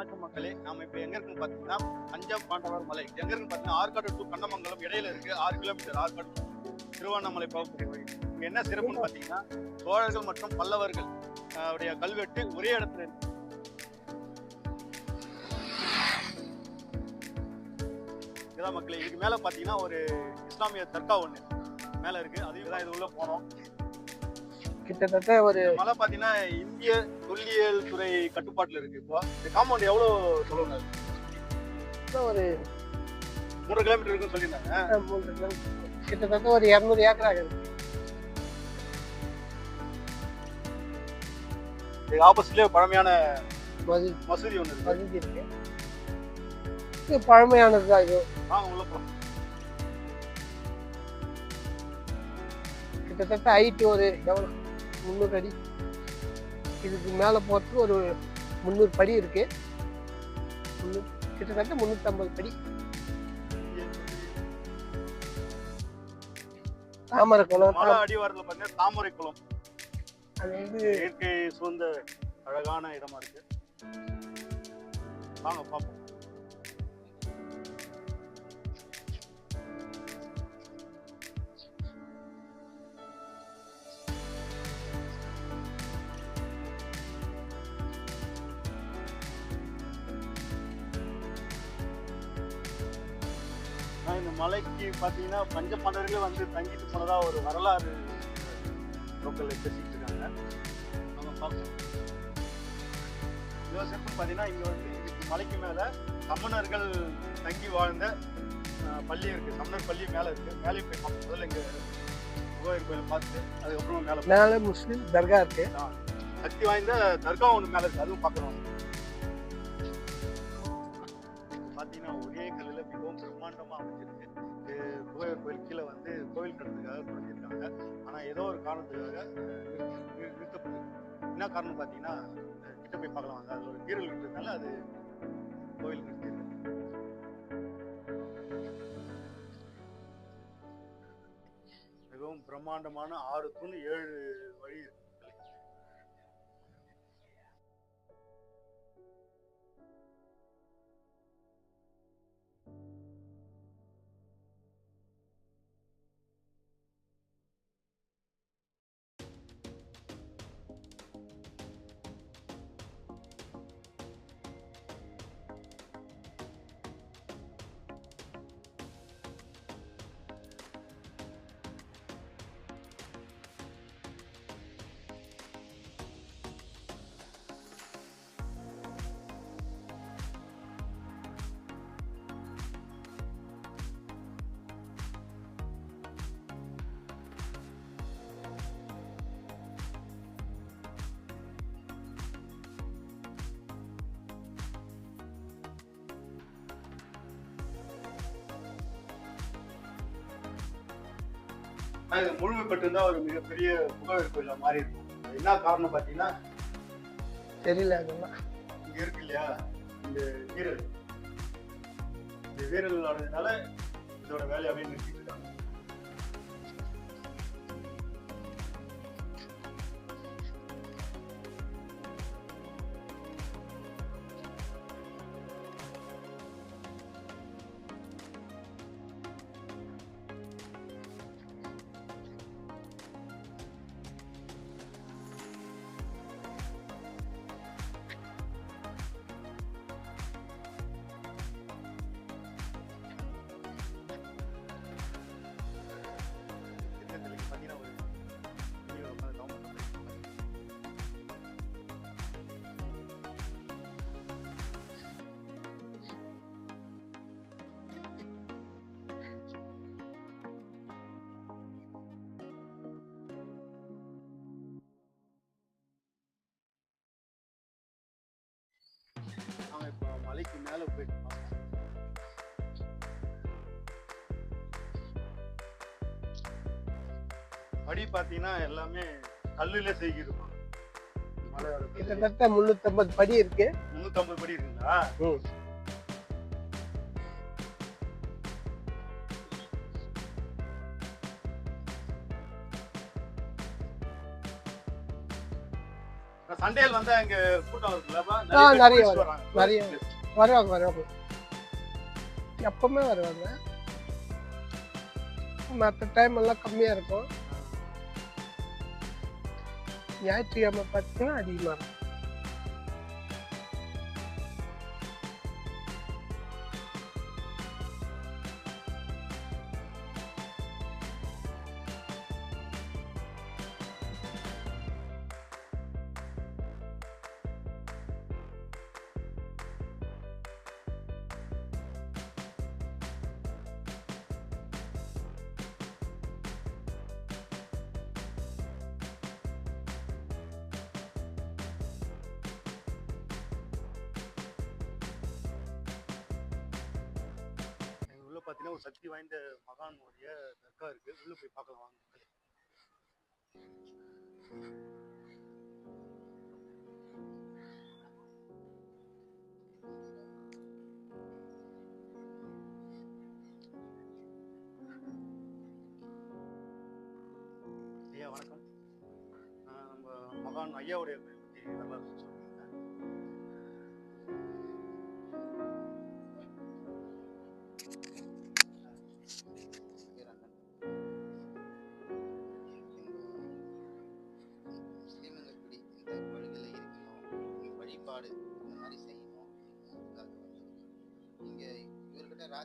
வணக்கம் மக்களே நாம இப்ப எங்க இருக்குன்னு பாத்தீங்கன்னா பஞ்சம் பாண்டவர் மலை. எங்க இருக்குன்னு பாத்தீங்கன்னா ஆற்காடு டு கண்ணமங்கலம் இடையில இருக்கு. ஆறு கிலோமீட்டர் ஆற்காடு திருவண்ணாமலை போகக்கூடிய வழி. இங்க என்ன சிறப்புன்னு பாத்தீங்கன்னா சோழர்கள் மற்றும் பல்லவர்கள் உடைய கல்வெட்டு ஒரே இடத்துல இருக்கு. இதான் மக்களே இதுக்கு மேல பாத்தீங்கன்னா ஒரு இஸ்லாமிய தர்கா ஒண்ணு மேல இருக்கு. அதையும் தான் இது உள்ள போனோம். கிட்டத்தட்ட ஒரு மலை பாத்தீங்கன்னா இந்திய தொல்லியல் துறை கட்டுப்பாட்டுல இருக்கு. இப்போ இந்த காம்பவுண்ட் எவ்வளவு சொல்லுங்க ஒரு மூணு கிலோமீட்டர் இருக்குன்னு சொல்லியிருந்தாங்க. மூன்று கிலோமீட்டர். கிட்டத்தட்ட ஒரு இரநூறு ஏக்கர் ஆகுது இது ஆப்போசிட்லயே பழமையான மசூதி ஒண்ணு இருக்கு. மதிதி இருக்கு. இது பழமையானது தான் இது. வாங்க உள்ள போலாம். கிட்டத்தட்ட ஹைட் ஒரு எவ்வளோ முந்நூறு அடி. இதுக்கு மேலே போகிறதுக்கு ஒரு முந்நூறு படி இருக்கு. முந்நூறு கிட்டத்தட்ட முந்நூற்றம்பது படி. தாமரை குளம் அடிவாரத்துல பாத்தீங்கன்னா தாமரை குளம். அது வந்து இயற்கை சூழ்ந்த அழகான இடமா இருக்கு. வாங்க பாப்போம். இந்த மலைக்கு பாத்தீங்கன்னா பஞ்ச பாண்டவர்களே வந்து தங்கிட்டு போனதா ஒரு வரலாறு லோக்கல்ல பேசிட்டு இருக்காங்க நம்ம இன்னொரு சிறப்பு பார்த்தீங்கன்னா இங்க வந்து இதுக்கு மலைக்கு மேல சமணர்கள் தங்கி வாழ்ந்த பள்ளி இருக்கு. சமணர் பள்ளி மேல இருக்கு. மேலே போய். முதல்ல இங்க குகோயர் கோயில் பார்த்துட்டு அதுக்கப்புறம் மேல மேலே முஸ்லீம் தர்கா இருக்கு. சக்தி வாய்ந்த தர்கா ஒன்று மேல இருக்கு. அதுவும் பார்க்கணும். ஆனா ஏதோ ஒரு காரணத்துக்காக நிறுத்த- நிறுத்தப்படுது என்ன காரணம் பார்த்தீங்கன்னா கிட்ட போய் பார்க்கலாம். வாங்க அது ஒரு கீரல் இருக்கிறதுனால அது கோவில் நிறுத்திருக்கு மிகவும் பிரம்மாண்டமான ஆறு தூண் ஏழு வழி இருக்கு. ஆனா இது முழுமைப்பட்டிருந்தா ஒரு மிகப்பெரிய புகழ் கோயிலா மாறி இருக்கும் என்ன காரணம் பார்த்தீங்கன்னா தெரியல அதெல்லாம். இங்க இருக்கு இல்லையா? இந்த வீரல் இந்த வீரல் ஆனதுனால இதோட வேலையாவே நிறுத்திட்டு மேல போயிட்டு. படி பார்த்தீங்கன்னா எல்லாமே கல்லுல செய்கிருக்கும் மலையோட. கிட்டத்தட்ட முந்நூற்றம்பது படி இருக்கு முந்நூத்தம்பது படி இருக்குங்களா ம். சண்டேல வந்தா இங்க கூட்டம் இருக்குல்ல நிறைய. நிறைய. வருவாங்க வருவாங்க. எப்பவுமே வருவாங்க. மற்ற டைம் எல்லாம் கம்மியாக இருக்கும். ஞாயிற்றுக்கிழமை பார்த்தீங்கன்னா அதிகமாக இருக்கும். பார்த்தீங்கன்னா ஒரு சக்தி வாய்ந்த மகானுடைய தர்கா இருக்கு. உள்ள போய் பார்க்கலாம் வாங்க ஐயா வணக்கம். நம்ம மகான் ஐயாவுடைய பத்தி வரலாறு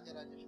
Gracias,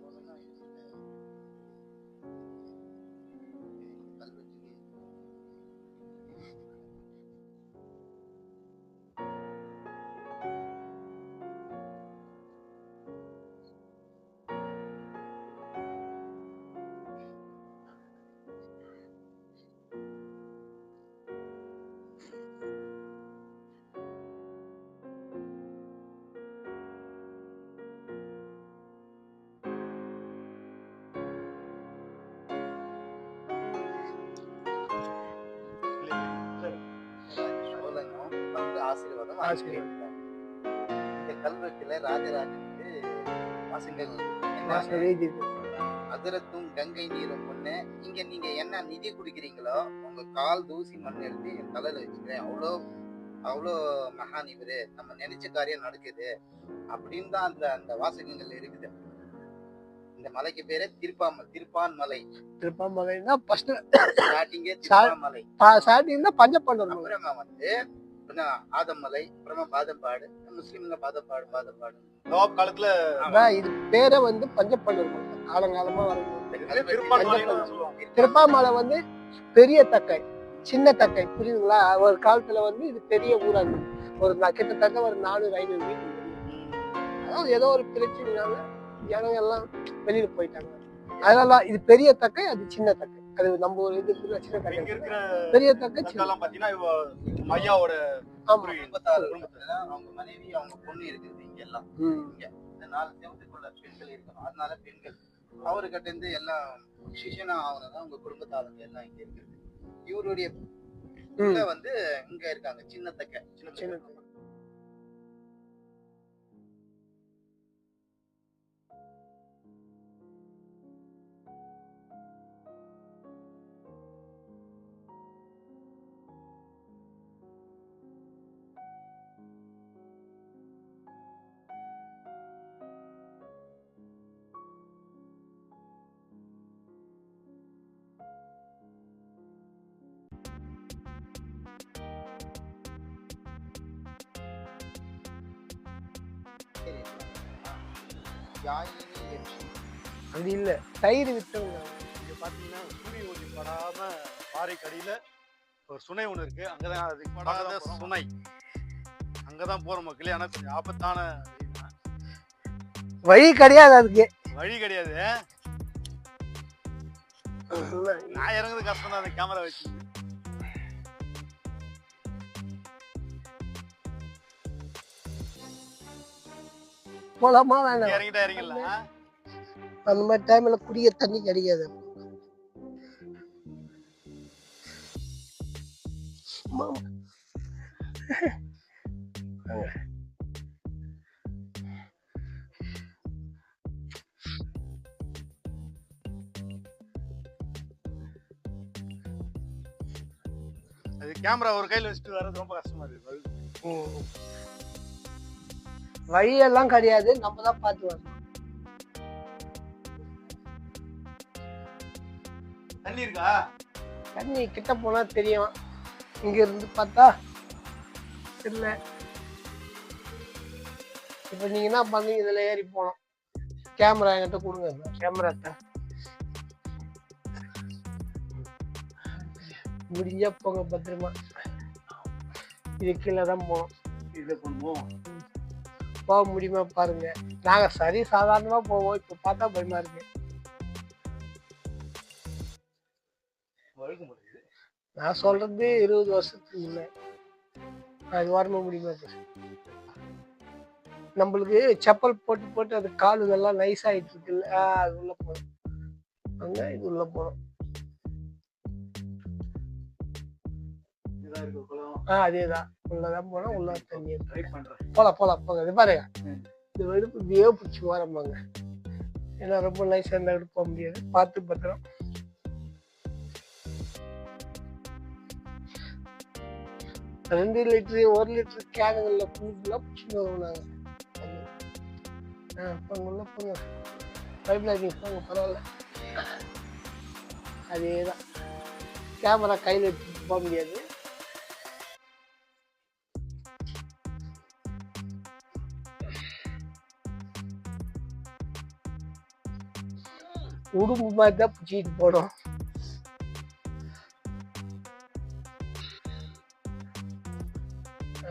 ஆசீர்வாதம் இந்த கல்வெட்டுல ராஜராஜனுக்கு வாசங்கள் அதிரத்தும் கங்கை நீரும் ஒண்ணு இங்க நீங்க என்ன நிதி குடிக்கிறீங்களோ உங்க கால் தூசி மண் எடுத்து என் தலையில வச்சுக்கிறேன். அவ்வளோ அவ்வளோ மகான் இவரு. நம்ம நினைச்ச காரியம் நடக்குது. அப்படின்னு தான் அந்த அந்த வாசகங்கள் இருக்குது இந்த மலைக்கு பேரே திருப்பாம திருப்பான் மலை திருப்பாமலைன்னா ஃபர்ஸ்ட் ஸ்டார்டிங்கே திருப்பாமலை ஸ்டார்டிங் தான் பஞ்சப்பண்டூர் மலை. வந்து ஆதமலை அப்புறமா பாதம்பாடு முஸ்லிம்ங்க பாதம்பாடு பாதம்பாடு நவாப் காலத்துல அதான் இது பேரே வந்து பஞ்சப்பண்டூர் மலை காலங்காலமா வரும் திருப்பாமலை வந்து பெரிய தக்கை சின்ன தக்கை புரியுதுங்களா? ஒரு காலத்துல வந்து இது பெரிய ஊரா இருந்தது. ஒரு கிட்டத்தட்ட ஒரு நானூறு ஐநூறு வீடு. அதாவது ஏதோ ஒரு பிரச்சனைனால ஜனங்க எல்லாம் வெளியில போயிட்டாங்க. அதனால இது பெரிய தக்கை அது சின்ன தக்கை. அது நம்ம ஒரு இது சின்ன இருக்கிற பெரிய தக்கை சின்ன தர்காலாம் பாத்தீங்கன்னா இவ ஐயாவோட ஆமா. அவங்க மனைவி அவங்க பொண்ணு இருக்குது இங்க எல்லாம். இந்த நாலு செவத்துக்குள்ள பெண்கள் இருக்கணும். அதனால பெண்கள். அவர்கிட்ட இருந்து எல்லாம் சிஷனா ஆகுனதான் உங்க குடும்பத்தாளுங்க எல்லாம் இங்க இருக்குது. இவருடைய வந்து இங்க இருக்காங்க சின்ன தக்க சின்ன சின்ன தக்கை. யாயினி அது இல்ல. தயிர் வித்தவங்க இங்க பாத்தீங்கன்னா சூரிய ஒளி படாம பாறைக்கு அடியில ஒரு சுனை ஒண்ணு இருக்கு. அங்கதான் அது படாத சுனை. அங்கதான் போற மக்களே. ஆனா கொஞ்சம் ஆபத்தான. வழி கிடையாது அதுக்கு. வழி கிடையாது. நான் இறங்குறது கஷ்டம் தான் அந்த கேமரா வச்சு. போலாமா வேணாம். இறங்கிட்டா இறங்கிடலாம். அந்த மாதிரி டைம்ல குடிக்க தண்ணி கிடைக்காது. கேமரா ஒரு கையில வச்சுட்டு வர்றது ரொம்ப கஷ்டமா இருக்கு. வழியெல்லாம் கிடையாது. நம்ம தான் பார்த்து வரணும். தண்ணி இருக்கா? தண்ணி கிட்ட போனா தெரியும். இங்க இருந்து பார்த்தா இல்ல இப்ப நீங்க என்ன பண்ணீங்க? இதுல ஏறி போனோம் கேமரா என்கிட்ட கொடுங்க. கேமரா முடிஞ்சா போங்க பத்திரமா. இது கீழே தான் போனோம் இதை பண்ணுவோம் போக முடியுமா பாருங்க. நாங்க சரி சாதாரணமா போவோம். இப்ப பார்த்தா பயமா இருக்கு. நான் சொல்றது இருபது வருஷத்துக்கு முன்ன. அது வரணும் முடியுமா? நம்மளுக்கு செப்பல் போட்டு போட்டு அது காலுகள்லாம் நைஸ் ஆயிட்டு இருக்குல்ல. அது உள்ள போகணும் அங்க இது உள்ள போகணும் ஆ அதேதான். உள்ளதான் போனா உள்ள தண்ணி இருக்கு. ட்ரை பண்றேன். போலாம் போலாம் போங்க. இது பாருங்க. இந்த வெடுப்பு இப்படியே பிடிச்சி வரம்பாங்க ஏன்னா ரொம்ப நைஸா இருந்தா எடுத்து போக முடியாது. பார்த்து பத்திரம். ரெண்டு லிட்டரு ஒரு லிட்டர் கேனுங்கள்ல ஃபுல்லாக பிடிச்சிட்டு வருவோம் நாங்கள் ஆ போங்க உள்ள போங்க. பைப்லைனிங் போங்க பரவாயில்ல. அதே தான் கேமரா கையில் எடுத்துட்டு போக முடியாது. உடும்பு மாதிரி தான் பிடிச்சிட்டு போனோம்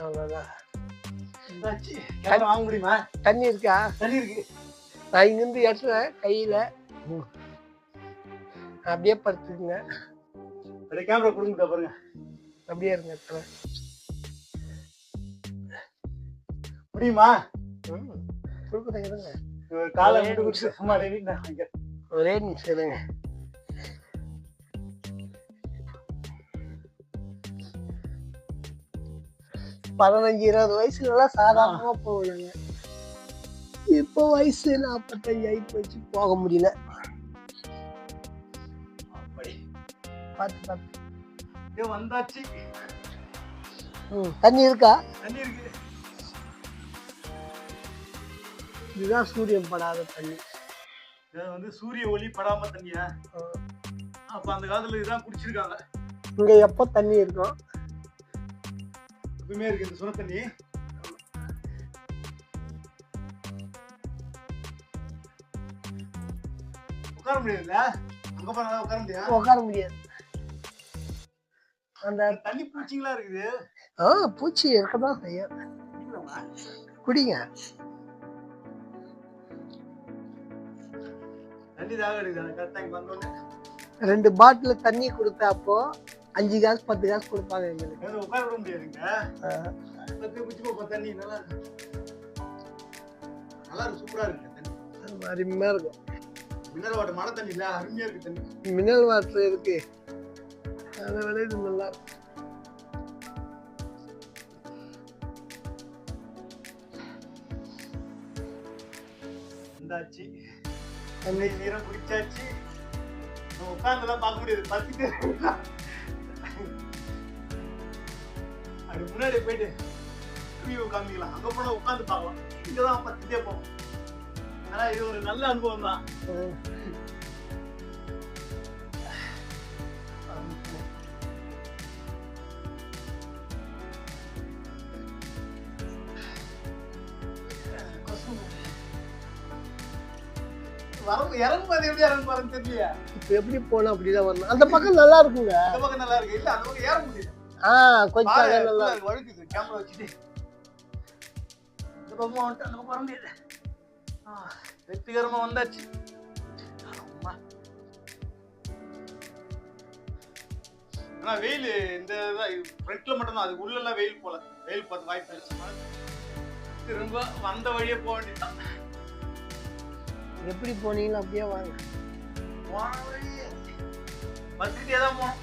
அவ்வளோதான் வாங்க முடியுமா? தண்ணி இருக்கா? தண்ணி இருக்கு. நான் இங்கிருந்து எடுத்துறேன் கையில. அப்படியே படுத்துக்குங்க. அப்படியே கேமரா கொடுங்க பாருங்க. அப்படியே இருங்க எடுத்துறேன். முடியுமா? கொடுக்குறேன் இருங்க. காலை சும்மா ஒரே நிமிஷம் இருங்க. பதினஞ்சு இருபது வயசுல எல்லாம் சாதாரணமா போகலைங்க. இப்போ வயசு நாற்பத்தஞ்சு ஆகி போச்சு போக முடியல. பார்த்து பார்த்து. வந்தாச்சு. ம் தண்ணி இருக்கா? தண்ணி இருக்கு. இதுதான் சூரியன் படாத தண்ணி. வந்து சூரிய ஒளி படாம தண்ணியா. அப்ப அந்த காலத்துல இதுதான் குடிச்சிருக்காங்க. இங்க எப்போ தண்ணி இருக்கும் எப்பவுமே இருக்கு இந்த சுன தண்ணி உட்கார முடியாதுல்ல? அங்க போனா உட்கார முடியாது உட்கார முடியாது. அந்த தண்ணி பூச்சிங்களா இருக்குது? ஆ பூச்சி இருக்கதான் செய்யும். குடிங்க. ரெண்டு பாட்டில் தண்ணி கொடுத்தாப்போ அஞ்சு காசு பத்து காசு கொடுப்பாங்க எங்களுக்கு. உட்கார முடியாதுங்க. தண்ணி நல்லா இருக்கு. நல்லா சூப்பரா இருக்கு அருமையா இருக்கும். மினரல் வாட்டர் மழை தண்ணி இல்ல அருமையா இருக்கு தண்ணி. மினரல் வாட்டர் இருக்கு. அதை விட இது நல்லா இருக்கும் வந்தாச்சு. தண்ணீர் நீரம் குடிச்சாச்சு உட்காந்துலாம் பார்க்க முடியாது. பத்துட்டு அது முன்னாடி போயிட்டு டிவி உட்காந்துக்கலாம் அங்கே போனால் உட்காந்து பார்க்கலாம். இங்கதான் பத்துட்டே போவோம். ஆனால் இது ஒரு நல்ல அனுபவம் தான் ம். வரும் இறங்கும் போது எப்படி இறங்கும் பாருன்னு தெரியலையா. இப்ப எப்படி போனா அப்படிதான் வரணும். அந்த பக்கம் நல்லா இருக்குங்க. அந்த பக்கம் நல்லா இருக்கு. இல்ல அந்த பக்கம் ஏற முடியல. ஆ கொஞ்சம் நல்லா வழுக்குது கேமரா வச்சுட்டு. இந்த பக்கமா வந்துட்டு அந்த பக்கம் வர முடியல. வெற்றிகரமா வந்தாச்சு. ஆனா வெயில் இந்த ஃப்ரண்ட்ல மட்டும் தான் அதுக்கு உள்ள எல்லாம் வெயில் போல. வெயில் பார்த்து வாய்ப்பு திரும்ப வந்த வழியே போக வேண்டியதுதான். எப்படி போனீங்களோ அப்படியே வாங்க. போன தான் போனோம்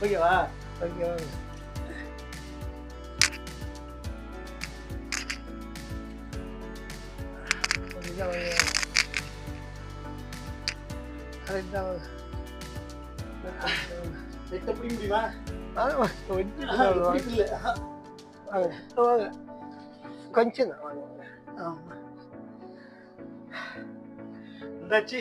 ஓகேவா ஓகே கரெக்டாக நெட்டை பிடிக்க முடியுமா? கொஞ்சம் தான் வாங்க. ஆமா. இந்தாச்சி.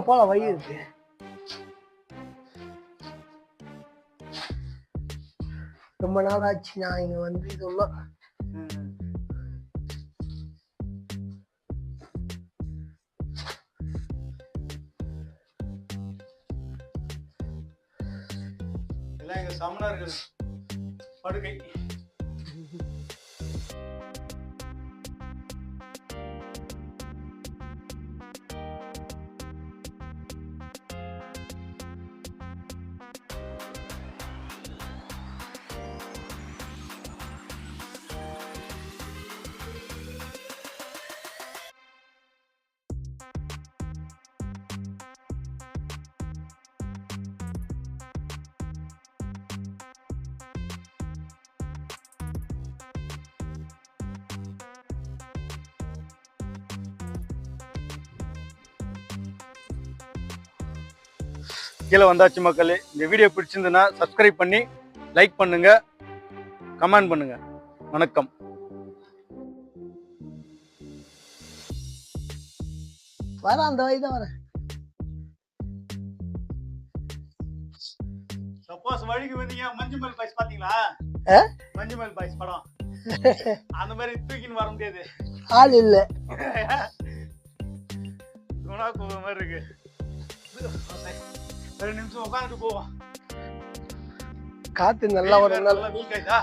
போலாமா ஆ வழி இருக்கு. ரொம்ப நாள் ஆச்சு நான் இங்க வந்து இதெல்லாம் எல்லாம் எங்க சமணர்கள் படுகை கீழே வந்தாச்சு மக்களே இந்த வீடியோ பிடிச்சிருந்ததுன்னா சப்ஸ்கிரைப் பண்ணி லைக் பண்ணுங்க கமெண்ட் பண்ணுங்க. வணக்கம். வர அந்த வழி தான் வரேன் சப்போஸ் வழிக்கு வந்தீங்க மஞ்சுமல் பாய்ஸ் பாத்தீங்களா ஆ? மஞ்சுமல் பாய்ஸ் படம். அந்த மாதிரி தூக்கின்னு வர முடியாது. ஆள் இல்லை. குணா போகிற மாதிரி இருக்கு. ரெண்டு நிமிஷம் உட்காந்துட்டு போவோம் காத்து நல்லா ஒரு நல்லா வீக் ஆயிட்டா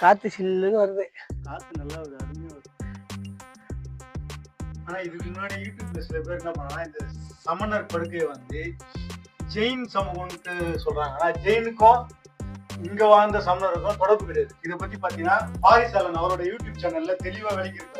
காத்து சில்லுன்னு வருது. காத்து நல்லா வருது அருமையா வருது. ஆனா இதுக்கு முன்னாடி யூடியூப்ல சில பேர் என்ன பண்ணாங்கன்னா இந்த சமணர் படுக்கையை வந்து ஜெயின் சமூகம்னு சொல்றாங்க. ஆனா ஜெயினுக்கும் இங்க வாழ்ந்த சமணருக்கும் தொடர்பு கிடையாது. இதை பத்தி பாத்தீங்கன்னா பாரிசாலன் அவரோட யூடியூப் சேனல்ல தெளிவா விளக்கியிருக்காரு.